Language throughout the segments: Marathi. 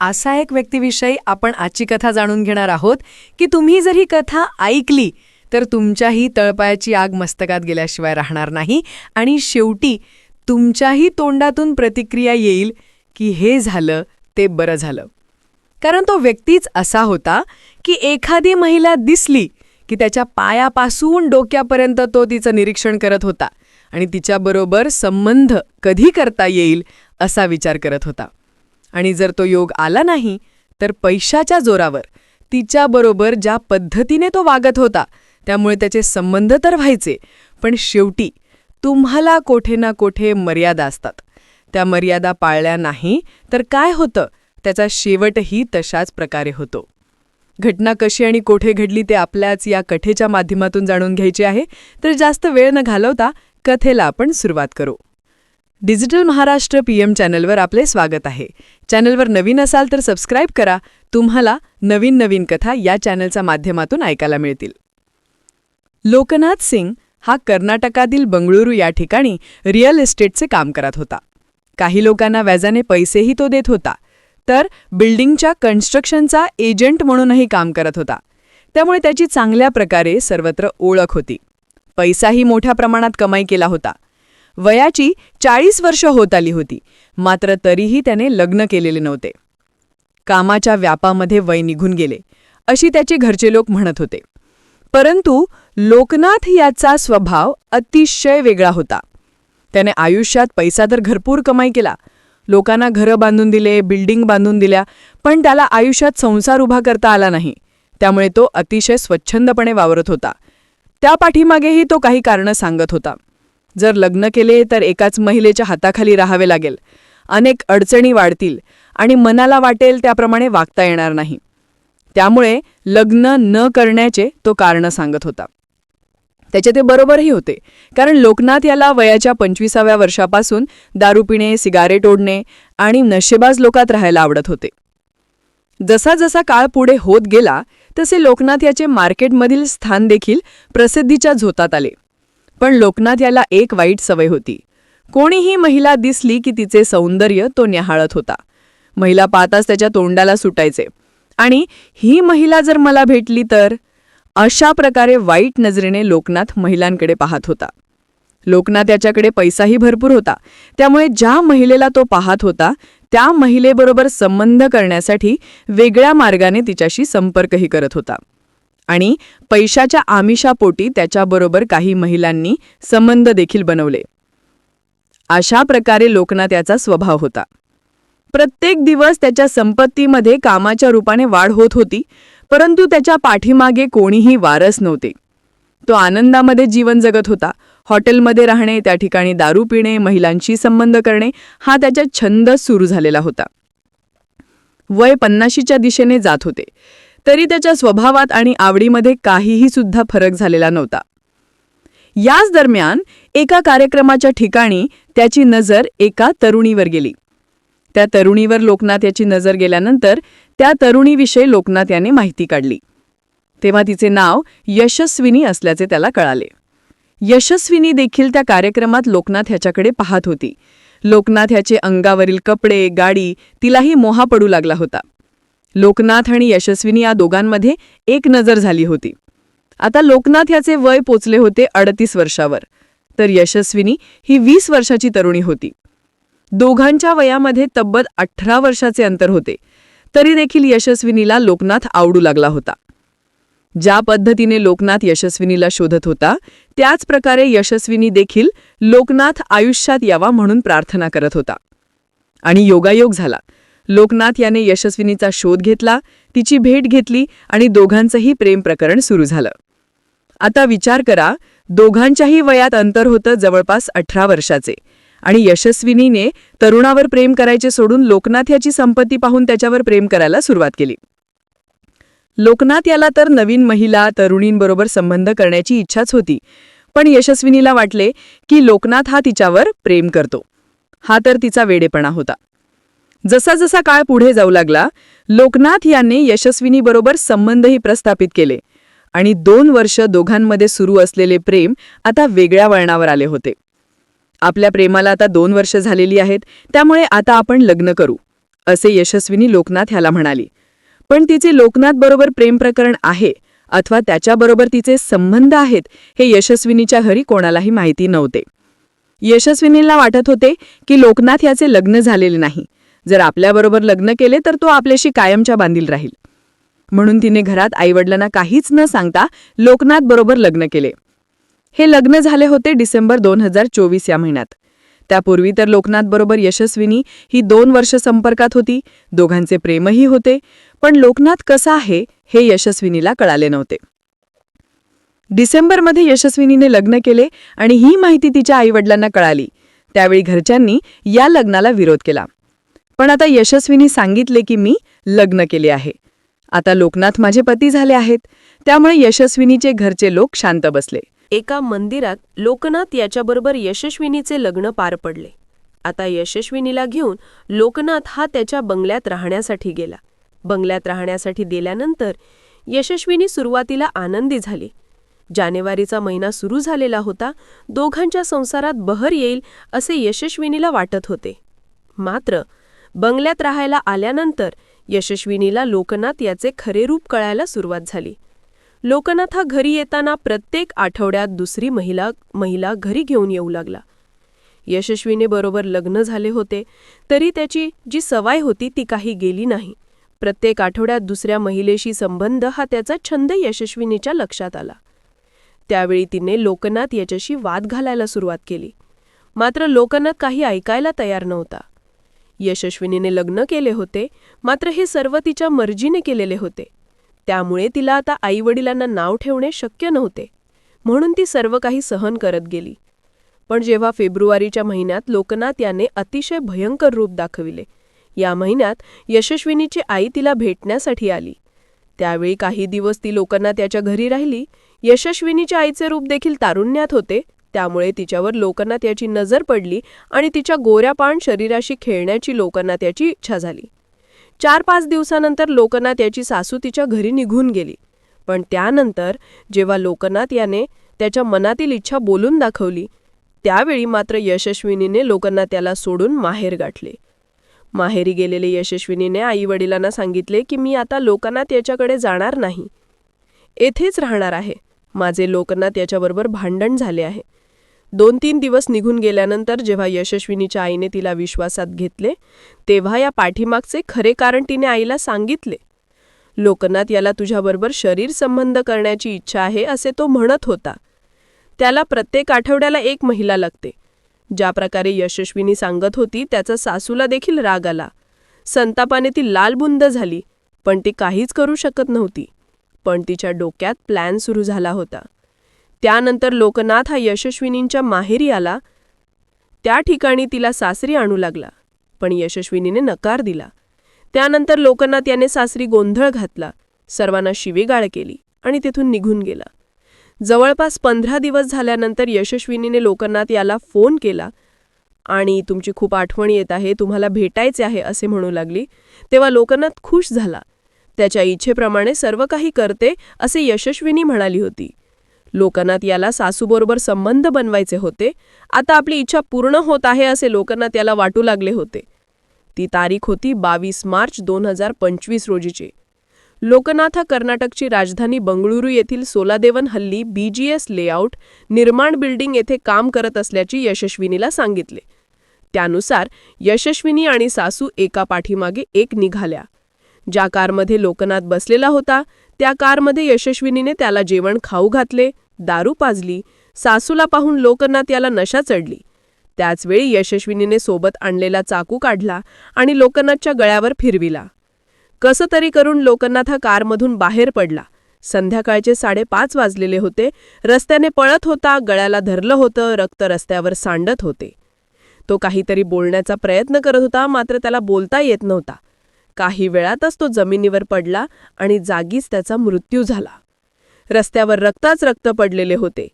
असा एक व्यक्तीविषयी आपण आजची कथा जाणून घेणार आहोत की तुम्ही जर ही कथा ऐकली तर तुमच्याही तळपायाची आग मस्तकात गेल्याशिवाय राहणार नाही आणि शेवटी तुमच्याही तोंडातून प्रतिक्रिया येईल की हे झालं ते बरं झालं. कारण तो व्यक्तीच असा होता की एखादी महिला दिसली की त्याच्या पायापासून डोक्यापर्यंत तो तिचं निरीक्षण करत होता आणि तिच्याबरोबर संबंध कधी करता येईल असा विचार करत होता. आणि जर तो योग आला नाही तर पैशाच्या जोरावर तिच्याबरोबर ज्या पद्धतीने तो वागत होता त्यामुळे त्याचे संबंध तर व्हायचे पण शेवटी तुम्हाला कोठे ना कोठे मर्यादा असतात. त्या मर्यादा पाळल्या नाही तर काय होतं? त्याचा शेवटही तशाच प्रकारे होतो. घटना कशी आणि कोठे घडली ते आपल्याच या कथेच्या माध्यमातून जाणून घ्यायचे आहे. तर जास्त वेळ न घालवता कथेला आपण सुरुवात करू. डिजिटल महाराष्ट्र पीएम चॅनलवर आपले स्वागत आहे. चॅनलवर नवीन असाल तर सबस्क्राईब करा. तुम्हाला नवीन नवीन कथा या चॅनलच्या माध्यमातून ऐकायला मिळतील. लोकनाथ सिंग हा कर्नाटकातील बंगळुरू या ठिकाणी रिअल इस्टेटचे काम करत होता. काही लोकांना व्याजाने पैसेही तो देत होता. तर बिल्डिंगच्या कन्स्ट्रक्शनचा एजंट म्हणूनही काम करत होता. त्यामुळे त्याची चांगल्या प्रकारे सर्वत्र ओळख होती. पैसाही मोठ्या प्रमाणात कमाई केला होता. वयाची चाळीस वर्ष होत आली होती. मात्र तरीही त्याने लग्न केलेले नव्हते. कामाच्या व्यापामध्ये वय निघून गेले अशी त्याचे घरचे लोक म्हणत होते. परंतु लोकनाथ याचा स्वभाव अतिशय वेगळा होता. त्याने आयुष्यात पैसा तर भरपूर कमाई केला. लोकांना घरं बांधून दिले बिल्डिंग बांधून दिल्या पण त्याला आयुष्यात संसार उभा करता आला नाही. त्यामुळे तो अतिशय स्वच्छंदपणे वावरत होता. त्या पाठीमागेही तो काही कारणं सांगत होता. जर लग्न केले तर एकाच महिलेच्या हाताखाली राहावे लागेल. अनेक अडचणी वाढतील आणि मनाला वाटेल त्याप्रमाणे वागता येणार नाही. त्यामुळे लग्न न करण्याचे तो कारणं सांगत होता. त्याचे ते बरोबरही होते. कारण लोकनाथ याला वयाच्या पंचवीसाव्या वर्षापासून दारू पिणे सिगारेट ओढणे आणि नशेबाज लोकात राहायला आवडत होते. जसा जसा काळ पुढे होत गेला तसे लोकनाथ याचे मार्केटमधील स्थान देखील प्रसिद्धीच्या झोतात आले. पण लोकनाथ याला एक वाईट सवय होती. कोणीही महिला दिसली की तिचे सौंदर्य तो न्याहाळत होता. महिला पाहताच त्याच्या तोंडाला सुटायचे. आणि ही महिला जर मला भेटली तर? अशा प्रकारे वाईट नजरेने लोकनाथ महिलांकडे पाहत होता. लोकनाथ याच्याकडे पैसाही भरपूर होता. त्यामुळे ज्या महिलेला तो पाहत होता त्या महिलेबरोबर संबंध करण्यासाठी वेगळ्या मार्गाने तिच्याशी संपर्कही करत होता. आणि पैशाच्या आमिषापोटी त्याच्याबरोबर काही महिलांनी संबंध देखील बनवले. अशा प्रकारे लोकनाथ याचा स्वभाव होता. प्रत्येक दिवस त्याच्या संपत्तीमध्ये कामाच्या रूपाने वाढ होत होती परंतु त्याच्या पाठीमागे कोणीही वारस नव्हते. तो आनंदामध्ये जीवन जगत होता. हॉटेलमध्ये राहणे त्या ठिकाणी दारू पिणे महिलांशी संबंध करणे हा त्याचा छंद सुरू झालेला होता. वय पन्नाशीच्या दिशेने जात होते. तरी त्याच्या स्वभावात आणि आवडीमध्ये काहीही सुद्धा फरक झालेला नव्हता. याच दरम्यान एका कार्यक्रमाच्या ठिकाणी त्याची नजर एका तरुणीवर गेली. त्या तरुणीवर लोकनाथ याची नजर गेल्यानंतर त्या तरुणीविषयी लोकनाथ याने माहिती काढली. तेव्हा तिचे नाव यशस्विनी असल्याचे त्याला कळाले. यशस्विनी देखील त्या कार्यक्रमात लोकनाथ ह्याच्याकडे पाहत होती. लोकनाथ ह्याचे अंगावरील कपडे गाडी तिलाही मोहा पडू लागला होता. लोकनाथ आणि यशस्विनी या दोघांमध्ये एक नजर झाली होती. आता लोकनाथ याचे वय पोचले होते अडतीस वर्षावर. तर यशस्विनी ही वीस वर्षाची तरुणी होती. दोघांच्या वयामध्ये तब्बल अठरा वर्षाचे अंतर होते. तरी देखील यशस्विनीला लोकनाथ आवडू लागला होता. ज्या पद्धतीने लोकनाथ यशस्विनीला शोधत होता त्याच प्रकारे यशस्विनी देखील लोकनाथ आयुष्यात यावा म्हणून प्रार्थना करत होता. आणि योगायोग झाला. लोकनाथ याने यशस्विनीचा शोध घेतला तिची भेट घेतली आणि दोघांचंही प्रेम प्रकरण सुरू झालं. आता विचार करा दोघांच्याही वयात अंतर होतं जवळपास अठरा वर्षाचे. आणि यशस्विनीने तरुणावर प्रेम करायचे सोडून लोकनाथ याची संपत्ती पाहून त्याच्यावर प्रेम करायला सुरुवात केली. लोकनाथ याला तर नवीन महिला तरुणींबरोबर संबंध करण्याची इच्छाच होती पण यशस्विनीला वाटले की लोकनाथ हा तिच्यावर प्रेम करतो. हा तर तिचा वेडेपणा होता. जसा जसा काळ पुढे जाऊ लागला लोकनाथ यांनी यशस्विनीबरोबर संबंधही प्रस्थापित केले आणि दोन वर्ष दोघांमध्ये सुरू असलेले प्रेम आता वेगळ्या वळणावर आले होते. आपल्या प्रेमाला आता दोन वर्ष झालेली आहेत त्यामुळे आता आपण लग्न करू असे यशस्विनी लोकनाथ ह्याला म्हणाली. पण तिचे लोकनाथ बरोबर प्रेम प्रकरण आहे अथवा त्याच्याबरोबर तिचे संबंध आहेत हे यशस्विनीच्या घरी कोणालाही माहिती नव्हते. यशस्विनीला वाटत होते की लोकनाथ याचे लग्न झालेले नाही जर आपल्याबरोबर लग्न केले तर तो आपल्याशी कायमच्या बांधील राहील. म्हणून तिने घरात आईवडिलांना काहीच न सांगता लोकनाथ बरोबर लग्न केले. हे लग्न झाले होते डिसेंबर दोन हजार चोवीस या महिन्यात. त्यापूर्वी तर लोकनाथ बरोबर यशस्विनी ही दोन वर्ष संपर्कात होती दोघांचे प्रेमही होते पण लोकनाथ कसा आहे हे यशस्विनीला कळाले नव्हते. डिसेंबरमध्ये यशस्विनीने लग्न केले आणि ही माहिती तिच्या आईवडिलांना कळाली. त्यावेळी घरच्यांनी या लग्नाला विरोध केला. पण आता यशस्विनी सांगितले की मी लग्न केले आहे. आता लोकनाथ माझे पती झाले आहेत. त्यामुळे यशस्विनीचे घरचे लोक शांत बसले. एका मंदिरात लोकनाथ याच्याबरोबर यशस्विनीचे लग्न पार पडले. आता यशस्विनीला घेऊन लोकनाथ हा त्याच्या बंगल्यात राहण्यासाठी गेला. बंगल्यात राहण्यासाठी गेल्यानंतर यशस्विनी सुरुवातीला आनंदी झाली. जानेवारीचा महिना सुरू झालेला होता. दोघांच्या संसारात बहर येईल असे यशस्विनीला वाटत होते. मात्र बंगल्यात राहायला आल्यानंतर यशस्विनीला लोकनाथ याचे खरे रूप कळायला सुरुवात झाली. लोकनाथ हा घरी येताना प्रत्येक आठवड्यात दुसरी महिला महिला घरी घेऊन येऊ लागला. यशस्वीने बरोबर लग्न झाले होते तरी त्याची जी सवाय होती ती काही गेली नाही. प्रत्येक आठवड्यात दुसऱ्या महिलेशी संबंध हा त्याचा छंद यशस्विनीच्या लक्षात आला. त्यावेळी तिने लोकनाथ याच्याशी वाद घालायला सुरुवात केली. मात्र लोकनाथ काही ऐकायला तयार नव्हता. यशस्विनीने लग्न केले होते मात्र हे सर्व तिच्या मर्जीने केलेले होते. त्यामुळे तिला आता आईवडिलांना नाव ठेवणे शक्य नव्हते म्हणून ती सर्व काही सहन करत गेली. पण जेव्हा फेब्रुवारीच्या महिन्यात लोकनाथ याने अतिशय भयंकर रूप दाखविले या महिन्यात यशस्विनीची आई तिला भेटण्यासाठी आली. त्यावेळी काही दिवस ती लोकांना त्याच्या घरी राहिली. यशस्विनीच्या आईचे रूप देखील तारुण्यात होते त्यामुळे तिच्यावर लोकनाथ याची नजर पडली आणि तिच्या गोऱ्यापान शरीराशी खेळण्याची लोकांना याची इच्छा झाली. चार पाच दिवसानंतर लोकनाथ याची सासू तिच्या घरी निघून गेली. पण त्यानंतर जेव्हा लोकनाथ याने त्याच्या मनातील इच्छा बोलून दाखवली त्यावेळी मात्र यशस्विनीने लोकांना त्याला सोडून माहेर गाठले. माहेरी गेलेले यशस्विनीने आईवडिलांना सांगितले की मी आता लोकनाथ याच्याकडे जाणार नाही. येथेच राहणार आहे. माझे लोकनाथ याच्याबरोबर भांडण झाले आहे. दोन तीन दिवस निघून गेल्यानंतर जेव्हा यशस्विनीच्या आईने तिला विश्वासात घेतले तेव्हा या पाठीमागचे खरे कारण तिने आईला सांगितले. लोकनाथ याला तुझ्याबरोबर शरीर संबंध करण्याची इच्छा आहे असे तो म्हणत होता. त्याला प्रत्येक आठवड्याला एक महिला लागते. ज्या प्रकारे यशस्विनी सांगत होती त्याचा सासूला देखील राग आला. संतापाने ती लालबुंद झाली पण ती काहीच करू शकत नव्हती. पण तिच्या डोक्यात प्लॅन सुरू झाला होता. त्यानंतर लोकनाथ हा यशस्विनींच्या माहेरी आला. त्या ठिकाणी तिला सासरी आणू लागला पण यशस्विनीने नकार दिला. त्यानंतर लोकनाथ याने सासरी गोंधळ घातला सर्वांना शिवेगाळ केली आणि तेथून निघून गेला. जवळपास पंधरा दिवस झाल्यानंतर यशस्विनीने लोकनाथ याला फोन केला आणि तुमची खूप आठवण येत आहे तुम्हाला भेटायचे आहे असे म्हणू लागली. तेव्हा लोकनाथ खुश झाला. त्याच्या इच्छेप्रमाणे सर्व काही करते असे यशस्विनी म्हणाली होती. लोकनाथ याला सासूबरोबर संबंध बनवायचे होते. आता आपली इच्छा पूर्ण होत आहे असे लोकनाथ याला वाटू लागले होते. ती तारीख होती बावीस मार्च दोन हजार पंचवीस रोजीची. लोकनाथ कर्नाटकची राजधानी बंगळुरू येथील सोलादेवन हल्ली बीजीएस लेआउट निर्माण बिल्डिंग येथे काम करत असल्याची यशस्विनीला सांगितले. त्यानुसार यशस्विनी आणि सासू एका पाठीमागे एक निघाल्या. ज्या कारमध्ये लोकनाथ बसलेला होता त्या कारमध्ये यशस्विनीने त्याला जेवण खाऊ घातले. दारू पाजली सासूला पाहून लोकनाथ याला नशा चढली. त्याचवेळी यशस्विनीने सोबत आणलेला चाकू काढला आणि लोकनाथच्या गळ्यावर फिरविला. कसं तरी करून लोकनाथ हा कारमधून बाहेर पडला. संध्याकाळचे साडेपाच वाजलेले होते. रस्त्याने पळत होता गळ्याला धरलं होतं रक्त रस्त्यावर सांडत होते. तो काहीतरी बोलण्याचा प्रयत्न करत होता मात्र त्याला बोलता येत नव्हता. काही वेळातच तो जमिनीवर पडला आणि जागीच त्याचा मृत्यू झाला. रस्त्यावर रक्ताच रक्त पडलेले होते.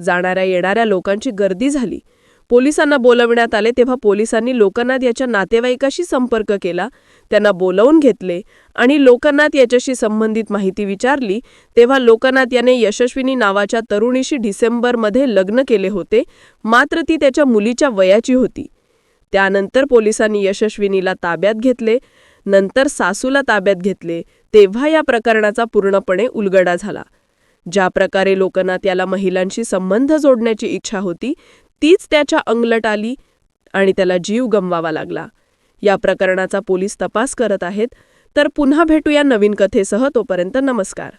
जाणाऱ्या येणाऱ्या लोकांची गर्दी झाली. पोलिसांना बोलवण्यात आले तेव्हा पोलिसांनी लोकनाथ याच्या नातेवाईकाशी संपर्क केला. त्यांना बोलवून घेतले आणि लोकनाथ याच्याशी संबंधित माहिती विचारली. तेव्हा लोकनाथ याने यशस्विनी नावाच्या तरुणीशी डिसेंबरमध्ये लग्न केले होते. मात्र ती त्याच्या मुलीच्या वयाची होती. त्यानंतर पोलिसांनी यशस्विनीला ताब्यात घेतले. नंतर सासूला ताब्यात घेतले. तेव्हा या प्रकरणाचा पूर्णपणे उलगडा झाला. ज्या प्रकारे लोकांना याला महिलांशी संबंध जोडण्याची इच्छा होती तीच त्याच्या अंगलट आली आणि त्याला जीव गमवावा लागला. या प्रकरणाचा पोलीस तपास करत आहेत. तर पुन्हा भेटूया नवीन कथेसह तोपर्यंत नमस्कार.